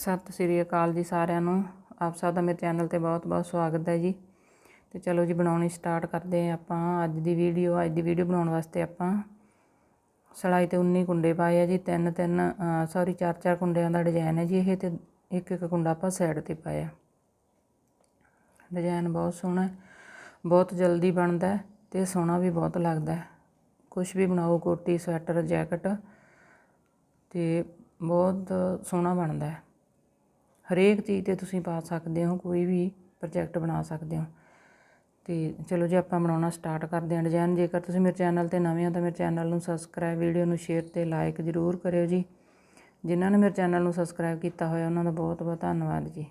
ਸਤਿ ਸ੍ਰੀ ਅਕਾਲ ਜੀ ਸਾਰਿਆਂ ਨੂੰ। ਆਪ ਸਭ ਦਾ ਮੇਰੇ ਚੈਨਲ ਤੇ ਬਹੁਤ-ਬਹੁਤ ਸਵਾਗਤ ਹੈ ਜੀ। ਤੇ ਚਲੋ ਜੀ, ਬਣਾਉਣੀ ਸਟਾਰਟ ਕਰਦੇ ਹਾਂ ਆਪਾਂ। ਅੱਜ ਦੀ ਵੀਡੀਓ, ਅੱਜ ਦੀ ਵੀਡੀਓ ਬਣਾਉਣ ਵਾਸਤੇ ਆਪਾਂ ਸਲਾਈ ਤੇ 19 ਕੁੰਡੇ ਪਾਏ ਆ ਜੀ। ਤਿੰਨ ਤਿੰਨ ਸੌਰੀ ਚਾਰ ਚਾਰ ਕੁੰਡਿਆਂ ਦਾ ਡਿਜ਼ਾਈਨ ਹੈ ਜੀ ਇਹ ਤੇ ਇੱਕ ਇੱਕ ਕੁੰਡਾ ਆਪਾਂ ਸਾਈਡ ਤੇ ਪਾਇਆ। ਡਿਜ਼ਾਈਨ ਬਹੁਤ ਸੋਹਣਾ ਬਹੁਤ ਜਲਦੀ ਬਣਦਾ ਹੈ ਤੇ ਸੋਹਣਾ ਵੀ ਬਹੁਤ ਲੱਗਦਾ ਹੈ। ਕੁਝ ਵੀ ਬਣਾਓ, ਕੋਟੀ, ਸਵੈਟਰ, ਜੈਕਟ ਤੇ ਬਹੁਤ ਸੋਹਣਾ ਬਣਦਾ ਹੈ। ਹਰੇਕ ਚੀਜ਼ ਤੇ ਤੁਸੀਂ ਪਾ ਸਕਦੇ ਹੋ, ਕੋਈ ਵੀ ਪ੍ਰੋਜੈਕਟ ਬਣਾ ਸਕਦੇ ਹੋ। ਤੇ ਚਲੋ ਜੀ ਆਪਾਂ ਬਣਾਉਣਾ ਸਟਾਰਟ ਕਰਦੇ ਹਾਂ ਡਿਜ਼ਾਈਨ ਜੇਕਰ ਤੁਸੀਂ ਮੇਰੇ ਚੈਨਲ ਤੇ ਨਵੇਂ ਹੋ ਤਾਂ ਮੇਰੇ ਚੈਨਲ ਨੂੰ ਸਬਸਕ੍ਰਾਈਬ ਵੀਡੀਓ ਨੂੰ ਸ਼ੇਅਰ ਤੇ ਲਾਈਕ ਜ਼ਰੂਰ ਕਰਿਓ ਜੀ। ਜਿਨ੍ਹਾਂ ਨੇ ਮੇਰੇ ਚੈਨਲ ਨੂੰ ਸਬਸਕ੍ਰਾਈਬ ਕੀਤਾ ਹੋਇਆ, ਉਹਨਾਂ ਦਾ ਬਹੁਤ ਬਹੁਤ ਧੰਨਵਾਦ ਜੀ।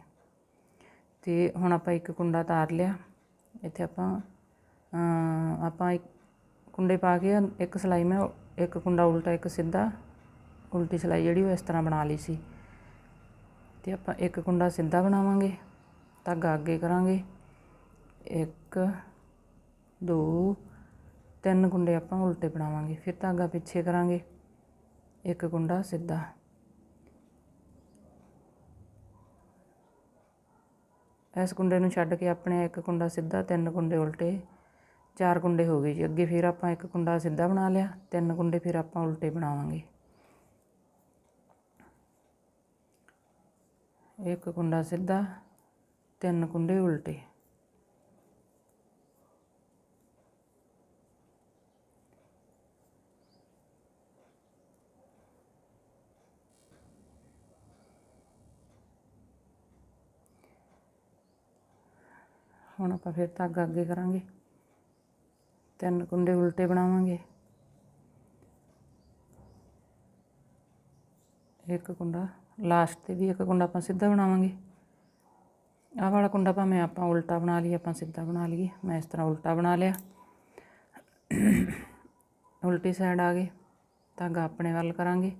ਤੇ ਹੁਣ ਆਪਾਂ ਇੱਕ ਕੁੰਡਾ ਤਾਰ ਲਿਆ। ਇੱਥੇ ਆਪਾਂ ਆਪਾਂ ਇੱਕ ਕੁੰਡੇ ਪਾ ਕੇ ਇੱਕ ਸਲਾਈ ਮੈਂ, ਇੱਕ ਕੁੰਡਾ ਉਲਟਾ, ਇੱਕ ਸਿੱਧਾ, ਉਲਟੀ ਸਲਾਈ ਜਿਹੜੀ ਉਹ ਇਸ ਤਰ੍ਹਾਂ ਬਣਾ ਲਈ ਸੀ। ਤੇ ਆਪਾਂ ਇੱਕ ਕੁੰਡਾ ਸਿੱਧਾ ਬਣਾਵਾਂਗੇ, ਧਾਗਾ ਅੱਗੇ ਕਰਾਂਗੇ। ਇੱਕ, ਦੋ, ਤਿੰਨ ਕੁੰਡੇ ਆਪਾਂ ਉਲਟੇ ਬਣਾਵਾਂਗੇ, ਫਿਰ ਧਾਗਾ ਪਿੱਛੇ ਕਰਾਂਗੇ। ਇੱਕ ਕੁੰਡਾ ਸਿੱਧਾ। ਇਸ ਕੁੰਡੇ ਨੂੰ ਛੱਡ ਕੇ ਆਪਣੇ ਇੱਕ ਕੁੰਡਾ ਸਿੱਧਾ, ਤਿੰਨ ਕੁੰਡੇ ਉਲਟੇ, ਚਾਰ ਕੁੰਡੇ ਹੋ ਗਏ ਜੀ। ਅੱਗੇ ਫਿਰ ਆਪਾਂ ਇੱਕ ਕੁੰਡਾ ਸਿੱਧਾ ਬਣਾ ਲਿਆ, ਤਿੰਨ ਕੁੰਡੇ ਫਿਰ ਆਪਾਂ ਉਲਟੇ ਬਣਾਵਾਂਗੇ। ਇੱਕ ਕੁੰਡਾ ਸਿੱਧਾ, ਤਿੰਨ ਕੁੰਡੇ ਉਲਟੇ। ਹੁਣ ਆਪਾਂ ਫਿਰ ਧਾਗਾ ਅੱਗੇ ਕਰਾਂਗੇ। ਤਿੰਨ ਕੁੰਡੇ ਉਲਟੇ ਬਣਾਵਾਂਗੇ। ਇੱਕ ਕੁੰਡਾ ਲਾਸਟ ਤੇ ਵੀ ਇੱਕ ਕੁੰਡਾ ਆਪਾਂ ਸਿੱਧਾ ਬਣਾਵਾਂਗੇ। ਆਹ ਵਾਲਾ ਕੁੰਡਾ ਭਾਵੇਂ ਆਪਾਂ ਉਲਟਾ ਬਣਾ ਲਈਏ, ਆਪਾਂ ਸਿੱਧਾ ਬਣਾ ਲਈਏ। ਮੈਂ ਇਸ ਤਰ੍ਹਾਂ ਉਲਟਾ ਬਣਾ ਲਿਆ। ਉਲਟੀ ਸਾਈਡ ਆ ਗਏ। ਧਾਗਾ ਆਪਣੇ ਵੱਲ ਕਰਾਂਗੇ।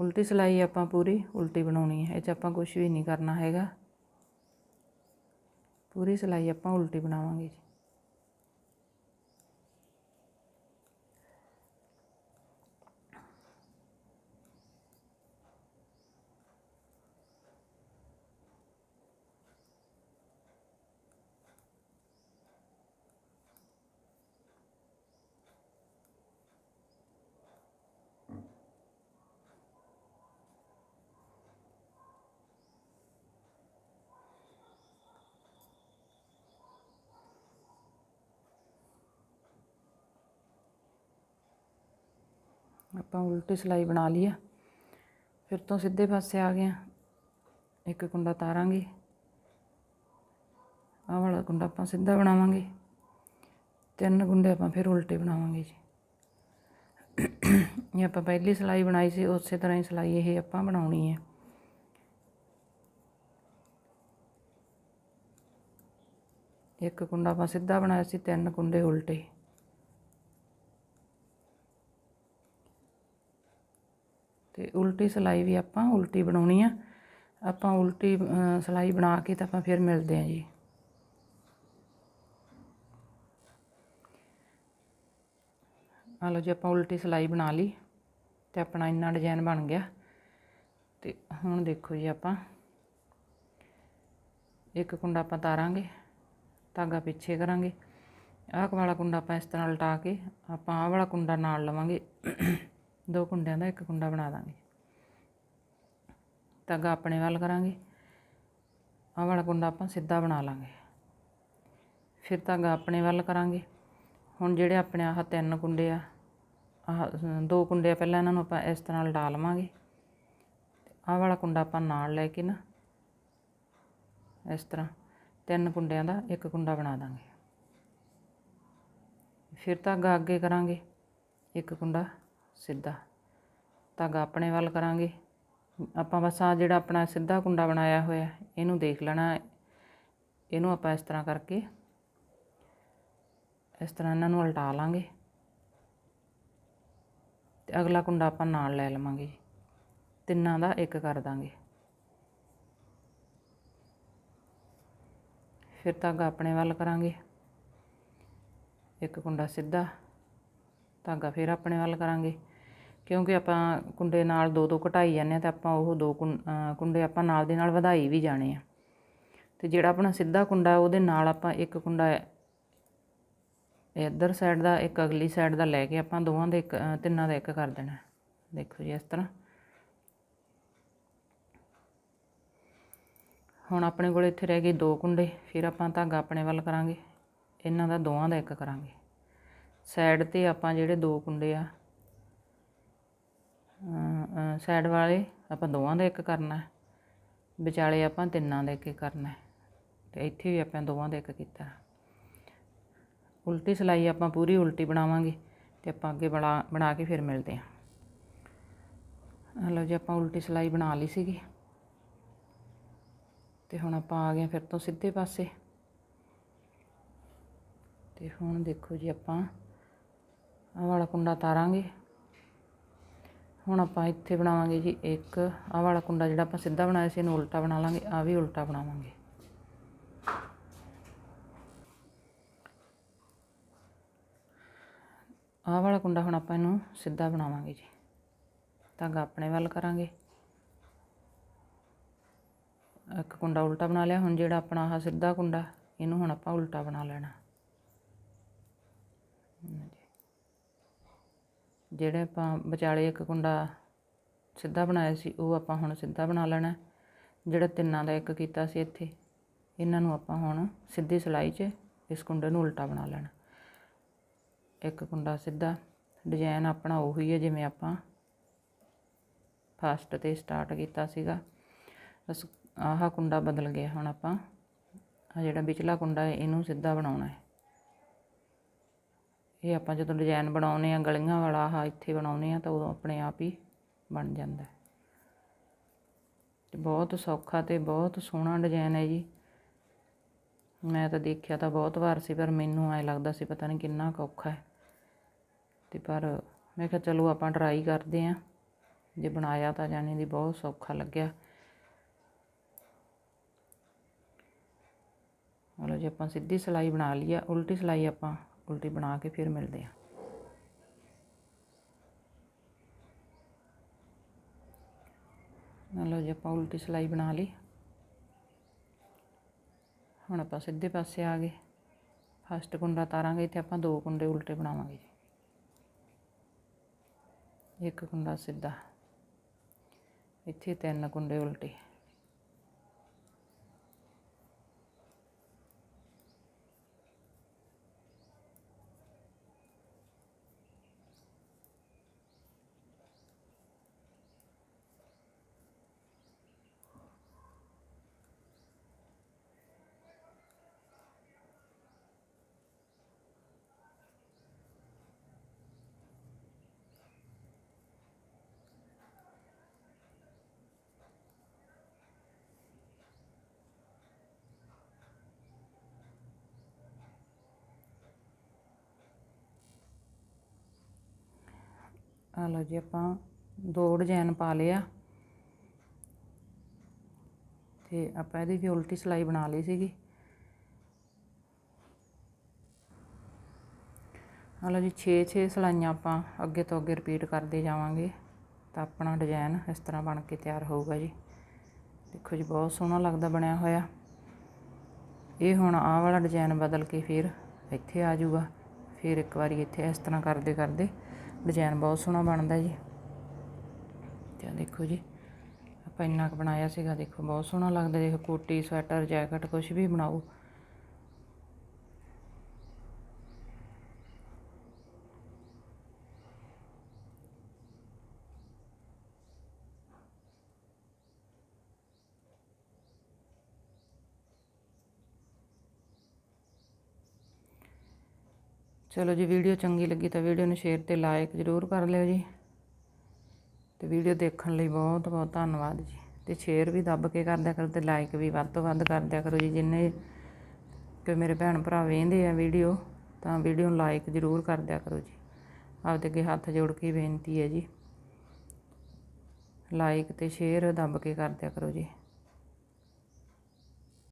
ਉਲਟੀ ਸਲਾਈ ਆਪਾਂ ਪੂਰੀ, ਉਲਟੀ ਬਣਾਉਣੀ ਹੈ। ਇਹ 'ਚ ਆਪਾਂ ਕੁਝ ਵੀ ਨਹੀਂ ਕਰਨਾ ਹੈਗਾ। ਪੂਰੀ ਸਲਾਈ ਆਪਾਂ ਉਲਟੀ ਬਣਾਵਾਂਗੇ ਜੀ। ਆਪਾਂ ਉਲਟੀ ਸਿਲਾਈ ਬਣਾ ਲਈ ਆ। ਫਿਰ ਤੋਂ ਸਿੱਧੇ ਪਾਸੇ ਆ ਗਏ ਇੱਕ ਕੁੰਡਾ ਤਾਰਾਂਗੇ। ਆਹ ਵਾਲਾ ਕੁੰਡਾ ਆਪਾਂ ਸਿੱਧਾ ਬਣਾਵਾਂਗੇ। ਤਿੰਨ ਕੁੰਡੇ ਆਪਾਂ ਫਿਰ ਉਲਟੇ ਬਣਾਵਾਂਗੇ ਜੀ। ਇਹ ਆਪਾਂ ਪਹਿਲੀ ਸਿਲਾਈ ਬਣਾਈ ਸੀ, ਉਸੇ ਤਰ੍ਹਾਂ ਹੀ ਸਿਲਾਈ ਇਹ ਆਪਾਂ ਬਣਾਉਣੀ ਹੈ ਇੱਕ ਕੁੰਡਾ ਆਪਾਂ ਸਿੱਧਾ ਬਣਾਇਆ ਸੀ, ਤਿੰਨ ਕੁੰਡੇ ਉਲਟੇ ਤੇ ਉਲਟੀ ਸਲਾਈ ਵੀ ਆਪਾਂ ਉਲਟੀ ਬਣਾਉਣੀ ਆ। ਆਪਾਂ ਉਲਟੀ ਸਲਾਈ ਬਣਾ ਕੇ ਤਾਂ ਆਪਾਂ ਫਿਰ ਮਿਲਦੇ ਆਂ ਜੀ। ਆ ਲਓ ਜੀ, ਆਪਾਂ ਉਲਟੀ ਸਲਾਈ ਬਣਾ ਲਈ ਤੇ ਆਪਣਾ ਇੰਨਾ ਡਿਜ਼ਾਈਨ ਬਣ ਗਿਆ। ਤੇ ਹੁਣ ਦੇਖੋ ਜੀ ਆਪਾਂ। ਇੱਕ ਕੁੰਡਾ ਆਪਾਂ ਤਾਰਾਂਗੇ, ਧਾਗਾ ਪਿੱਛੇ ਕਰਾਂਗੇ। ਆਹ ਵਾਲਾ ਕੁੰਡਾ ਆਪਾਂ ਇਸ ਤਰ੍ਹਾਂ ਲਟਾ ਕੇ ਆਪਾਂ ਆਹ ਵਾਲਾ ਕੁੰਡਾ ਨਾਲ ਲਵਾਂਗੇ। ਦੋ ਕੁੰਡਿਆਂ ਦਾ ਇੱਕ ਕੁੰਡਾ ਬਣਾ ਦਾਂਗੇ। ਧਾਗਾ ਆਪਣੇ ਵੱਲ ਕਰਾਂਗੇ। ਆਹ ਵਾਲਾ ਕੁੰਡਾ ਆਪਾਂ ਸਿੱਧਾ ਬਣਾ ਲਾਂਗੇ। ਫਿਰ ਧਾਗਾ ਆਪਣੇ ਵੱਲ ਕਰਾਂਗੇ। ਹੁਣ ਜਿਹੜੇ ਆਪਣੇ ਆਹ ਤਿੰਨ ਕੁੰਡੇ ਆ, ਆਹ ਦੋ ਕੁੰਡੇ ਆ, ਪਹਿਲਾਂ ਇਹਨਾਂ ਨੂੰ ਆਪਾਂ ਇਸ ਤਰ੍ਹਾਂ ਲਟਾ ਲਵਾਂਗੇ। ਆਹ ਵਾਲਾ ਕੁੰਡਾ ਆਪਾਂ ਨਾਲ ਲੈ ਕੇ ਨਾ, ਇਸ ਤਰ੍ਹਾਂ ਤਿੰਨ ਕੁੰਡਿਆਂ ਦਾ ਇੱਕ ਕੁੰਡਾ ਬਣਾ ਦਾਂਗੇ। ਫਿਰ ਧਾਗਾ ਅੱਗੇ ਕਰਾਂਗੇ। ਇੱਕ ਕੁੰਡਾ ਸਿੱਧਾ। ਧਾਗਾ ਆਪਣੇ ਵੱਲ ਕਰਾਂਗੇ। ਆਪਾਂ ਬਸ ਆ ਜਿਹੜਾ ਆਪਣਾ ਸਿੱਧਾ ਕੁੰਡਾ ਬਣਾਇਆ ਹੋਇਆ, ਇਹਨੂੰ ਦੇਖ ਲੈਣਾ। ਇਹਨੂੰ ਆਪਾਂ ਇਸ ਤਰ੍ਹਾਂ ਕਰਕੇ, ਇਸ ਤਰ੍ਹਾਂ ਇਹਨਾਂ ਨੂੰ ਉਲਟਾ ਲਾਂਗੇ। ਤੇ ਅਗਲਾ ਕੁੰਡਾ ਆਪਾਂ ਨਾਲ ਲੈ ਲਵਾਂਗੇ। ਤਿੰਨਾਂ ਦਾ ਇੱਕ ਕਰ ਦਾਂਗੇ। ਫਿਰ ਧਾਗਾ ਆਪਣੇ ਵੱਲ ਕਰਾਂਗੇ। ਇੱਕ ਕੁੰਡਾ ਸਿੱਧਾ ਧਾਗਾ ਫਿਰ ਆਪਣੇ ਵੱਲ ਕਰਾਂਗੇ। ਕਿਉਂਕਿ ਆਪਾਂ ਕੁੰਡੇ ਨਾਲ ਦੋ ਦੋ ਘਟਾਈ ਜਾਂਦੇ ਆ ਤਾਂ ਆਪਾਂ ਉਹ ਦੋ ਕੁੰ- ਕੁੰਡੇ ਆਪਾਂ ਨਾਲ ਦੇ ਨਾਲ ਵਧਾਈ ਵੀ ਜਾਣੇ ਆ। ਤੇ ਜਿਹੜਾ ਆਪਣਾ ਸਿੱਧਾ ਕੁੰਡਾ, ਉਹਦੇ ਨਾਲ ਆਪਾਂ ਇੱਕ ਕੁੰਡਾ ਇੱਧਰ ਸਾਈਡ ਦਾ, ਇੱਕ ਅਗਲੀ ਸਾਈਡ ਦਾ ਲੈ ਕੇ ਆਪਾਂ ਦੋਵਾਂ ਦੇ ਇੱਕ ਤਿੰਨਾਂ ਦਾ ਇੱਕ ਕਰ ਦੇਣਾ। ਦੇਖੋ ਜੀ, ਇਸ ਤਰ੍ਹਾਂ। ਹੁਣ ਆਪਣੇ ਕੋਲ ਇੱਥੇ ਰਹਿ ਗਏ ਦੋ ਕੁੰਡੇ, ਫਿਰ ਆਪਾਂ ਧਾਗਾ ਆਪਣੇ ਵੱਲ ਕਰਾਂਗੇ। ਇਹਨਾਂ ਦਾ ਦੋਵਾਂ ਦਾ ਇੱਕ ਕਰਾਂਗੇ। ਸਾਈਡ ਤੇ ਆਪਾਂ ਜਿਹੜੇ ਦੋ ਕੁੰਡੇ ਆ ਸਾਈਡ ਵਾਲੇ, ਆਪਾਂ ਦੋਵਾਂ ਦਾ ਇੱਕ ਕਰਨਾ ਵਿਚਾਲੇ ਆਪਾਂ ਤਿੰਨਾਂ ਦਾ ਇੱਕ ਕਰਨਾ ਹੈ। ਤੇ ਇੱਥੇ ਵੀ ਆਪਾਂ ਦੋਵਾਂ ਦਾ ਇੱਕ ਕੀਤਾ। ਉਲਟੀ ਸਿਲਾਈ ਆਪਾਂ ਪੂਰੀ ਉਲਟੀ ਬਣਾਵਾਂਗੇ ਤੇ ਆਪਾਂ ਅੱਗੇ ਬਣਾ ਬਣਾ ਕੇ ਫਿਰ ਮਿਲਦੇ ਹਾਂ। ਹਲੋ ਜੀ, ਆਪਾਂ ਉਲਟੀ ਸਿਲਾਈ ਬਣਾ ਲਈ ਸੀਗੀ। ਤੇ ਹੁਣ ਆਪਾਂ ਆ ਗਏ ਫਿਰ ਤੋਂ ਸਿੱਧੇ ਪਾਸੇ। ਤੇ ਹੁਣ ਦੇਖੋ ਜੀ ਆਪਾਂ ਆਹ ਵਾਲਾ ਕੁੰਡਾ ਤਾਰਾਂਗੇ। ਹੁਣ ਆਪਾਂ ਇੱਥੇ ਬਣਾਵਾਂਗੇ ਜੀ ਇੱਕ, ਆਹ ਵਾਲਾ ਕੁੰਡਾ ਜਿਹੜਾ ਆਪਾਂ ਸਿੱਧਾ ਬਣਾਇਆ ਸੀ, ਇਹਨੂੰ ਉਲਟਾ ਬਣਾ ਲਾਂਗੇ ਆ ਵੀ ਉਲਟਾ ਬਣਾਵਾਂਗੇ। ਆਹ ਵਾਲਾ ਕੁੰਡਾ ਹੁਣ ਆਪਾਂ ਇਹਨੂੰ ਸਿੱਧਾ ਬਣਾਵਾਂਗੇ ਜੀ। ਧਾਗਾ ਆਪਣੇ ਵੱਲ ਕਰਾਂਗੇ। ਇੱਕ ਕੁੰਡਾ ਉਲਟਾ ਬਣਾ ਲਿਆ, ਹੁਣ ਜਿਹੜਾ ਆਪਣਾ ਆਹ ਸਿੱਧਾ ਕੁੰਡਾ, ਇਹਨੂੰ ਹੁਣ ਆਪਾਂ ਉਲਟਾ ਬਣਾ ਲੈਣਾ। ਜਿਹੜੇ ਆਪਾਂ ਵਿਚਾਲੇ ਇੱਕ ਕੁੰਡਾ ਸਿੱਧਾ ਬਣਾਇਆ ਸੀ, ਉਹ ਆਪਾਂ ਹੁਣ ਸਿੱਧਾ ਬਣਾ ਲੈਣਾ ਜਿਹੜਾ ਤਿੰਨਾਂ ਦਾ ਇੱਕ ਕੀਤਾ ਸੀ ਇੱਥੇ, ਇਹਨਾਂ ਨੂੰ ਆਪਾਂ ਹੁਣ ਸਿੱਧੀ ਸਿਲਾਈ 'ਚ ਇਸ ਕੁੰਡੇ ਨੂੰ ਉਲਟਾ ਬਣਾ ਲੈਣਾ ਇੱਕ ਕੁੰਡਾ ਸਿੱਧਾ ਡਿਜ਼ਾਈਨ ਆਪਣਾ ਉਹੀ ਹੈ ਜਿਵੇਂ ਆਪਾਂ ਫਸਟ ਤੇ ਸਟਾਰਟ ਕੀਤਾ ਸੀਗਾ। ਬਸ ਆਹ ਕੁੰਡਾ ਬਦਲ ਗਿਆ ਹੁਣ ਆਪਾਂ। ਆ ਜਿਹੜਾ ਵਿਚਲਾ ਕੁੰਡਾ ਹੈ, ਇਹਨੂੰ ਸਿੱਧਾ ਬਣਾਉਣਾ ਹੈ। ਇਹ ਆਪਾਂ ਜਦੋਂ ਡਿਜ਼ਾਈਨ ਬਣਾਉਨੇ ਆ ਗਲੀਆਂ ਵਾਲਾ ਆਹ ਇੱਥੇ ਬਣਾਉਨੇ ਆ ਤਾਂ ਉਦੋਂ ਆਪਣੇ ਆਪ ਹੀ ਬਣ ਜਾਂਦਾ ਤੇ ਬਹੁਤ ਸੌਖਾ ਤੇ ਬਹੁਤ ਸੋਹਣਾ ਡਿਜ਼ਾਈਨ ਹੈ ਜੀ। ਮੈਂ ਤਾਂ ਦੇਖਿਆ ਤਾਂ ਬਹੁਤ ਵਾਰ ਸੀ, ਪਰ ਮੈਨੂੰ ਐ ਲੱਗਦਾ ਸੀ ਪਤਾ ਨਹੀਂ ਕਿੰਨਾ ਕੁ ਔਖਾ ਹੈ। ਤੇ ਪਰ ਮੈਂ ਕਿਹਾ ਚਲੋ ਆਪਾਂ ਟਰਾਈ ਕਰਦੇ ਆਂ ਜੇ ਬਣਾਇਆ ਤਾਂ ਜਾਣੇ ਦੀ ਬਹੁਤ ਸੌਖਾ ਲੱਗਿਆ। ਹਲੋ ਜੇ ਆਪਾਂ ਸਿੱਧੀ ਸਿਲਾਈ ਬਣਾ ਲਈ ਆ, ਉਲਟੀ ਸਿਲਾਈ ਆਪਾਂ ਉਲਟੀ ਬਣਾ ਕੇ ਫਿਰ ਮਿਲਦੇ ਹਾਂ ਹਲੋ ਜੀ, ਆਪਾਂ ਉਲਟੀ ਸਿਲਾਈ ਬਣਾ ਲਈ। ਹੁਣ ਆਪਾਂ ਸਿੱਧੇ ਪਾਸੇ ਆ ਗਏ। ਫਸਟ ਕੁੰਡਾ ਤਾਰਾਂਗੇ ਤੇ ਆਪਾਂ ਦੋ ਕੁੰਡੇ ਉਲਟੇ ਬਣਾਵਾਂਗੇ ਜੀ। ਇੱਕ ਕੁੰਡਾ ਸਿੱਧਾ। ਇੱਥੇ ਤਿੰਨ ਕੁੰਡੇ ਉਲਟੇ। ਆ ਲਓ ਜੀ ਆਪਾਂ ਦੋ ਡਿਜ਼ਾਈਨ ਪਾ ਲਿਆ। ਤੇ ਆਪਾਂ ਇਹਦੀ ਵੀ ਉਲਟੀ ਸਿਲਾਈ ਬਣਾ ਲਈ ਸੀਗੀ। ਆ ਲਓ ਜੀ 6-6 ਸਿਲਾਈਆਂ ਆਪਾਂ ਅੱਗੇ ਤੋਂ ਅੱਗੇ ਰਿਪੀਟ ਕਰਦੇ ਜਾਵਾਂਗੇ ਤਾਂ ਆਪਣਾ ਡਿਜ਼ਾਈਨ ਇਸ ਤਰ੍ਹਾਂ ਬਣ ਕੇ ਤਿਆਰ ਹੋਊਗਾ ਜੀ। ਦੇਖੋ ਜੀ ਬਹੁਤ ਸੋਹਣਾ ਲੱਗਦਾ ਬਣਿਆ ਹੋਇਆ। ਇਹ ਹੁਣ ਆਹ ਵਾਲਾ ਡਿਜ਼ਾਈਨ ਬਦਲ ਕੇ ਫਿਰ ਇੱਥੇ ਆ ਜਾਊਗਾ। ਫਿਰ ਇੱਕ ਵਾਰੀ ਇੱਥੇ ਇਸ ਤਰ੍ਹਾਂ ਕਰਦੇ ਕਰਦੇ ਡਿਜ਼ਾਈਨ ਬਹੁਤ ਸੋਹਣਾ ਬਣਦਾ ਜੀ। ਤੇ ਆਹ ਦੇਖੋ ਜੀ, ਆਪਾਂ ਇੰਨਾ ਕੁ ਬਣਾਇਆ ਸੀਗਾ, ਦੇਖੋ ਬਹੁਤ ਸੋਹਣਾ ਲੱਗਦਾ, ਦੇਖੋ ਕੋਟੀ, ਸਵੈਟਰ, ਜੈਕਟ ਕੁਝ ਵੀ ਬਣਾਓ। ਚਲੋ ਜੀ, ਵੀਡੀਓ ਚੰਗੀ ਲੱਗੀ ਤਾਂ ਵੀਡੀਓ ਨੂੰ ਸ਼ੇਅਰ ਤੇ ਲਾਈਕ ਜ਼ਰੂਰ ਕਰ ਲਿਓ ਜੀ। ਤੇ ਵੀਡੀਓ ਦੇਖਣ ਲਈ ਬਹੁਤ ਬਹੁਤ ਧੰਨਵਾਦ ਜੀ। ਤੇ ਸ਼ੇਅਰ ਵੀ ਦੱਬ ਕੇ ਕਰਦਿਆ ਕਰੋ ਤੇ ਲਾਈਕ ਵੀ ਵੱਧ ਤੋਂ ਵੱਧ ਕਰਦਿਆ ਕਰੋ ਜੀ। ਜਿੰਨੇ ਕਿ ਮੇਰੇ ਭੈਣ ਭਰਾ ਵੇਖਦੇ ਆ ਵੀਡੀਓ, ਤਾਂ ਵੀਡੀਓ ਨੂੰ ਲਾਈਕ ਜ਼ਰੂਰ ਕਰਦਿਆ ਕਰੋ ਜੀ। ਆਪਦੇ ਅੱਗੇ ਹੱਥ ਜੋੜ ਕੇ ਬੇਨਤੀ ਹੈ ਜੀ। ਲਾਈਕ ਤੇ ਸ਼ੇਅਰ ਦੱਬ ਕੇ ਕਰਦਿਆ ਕਰੋ ਜੀ।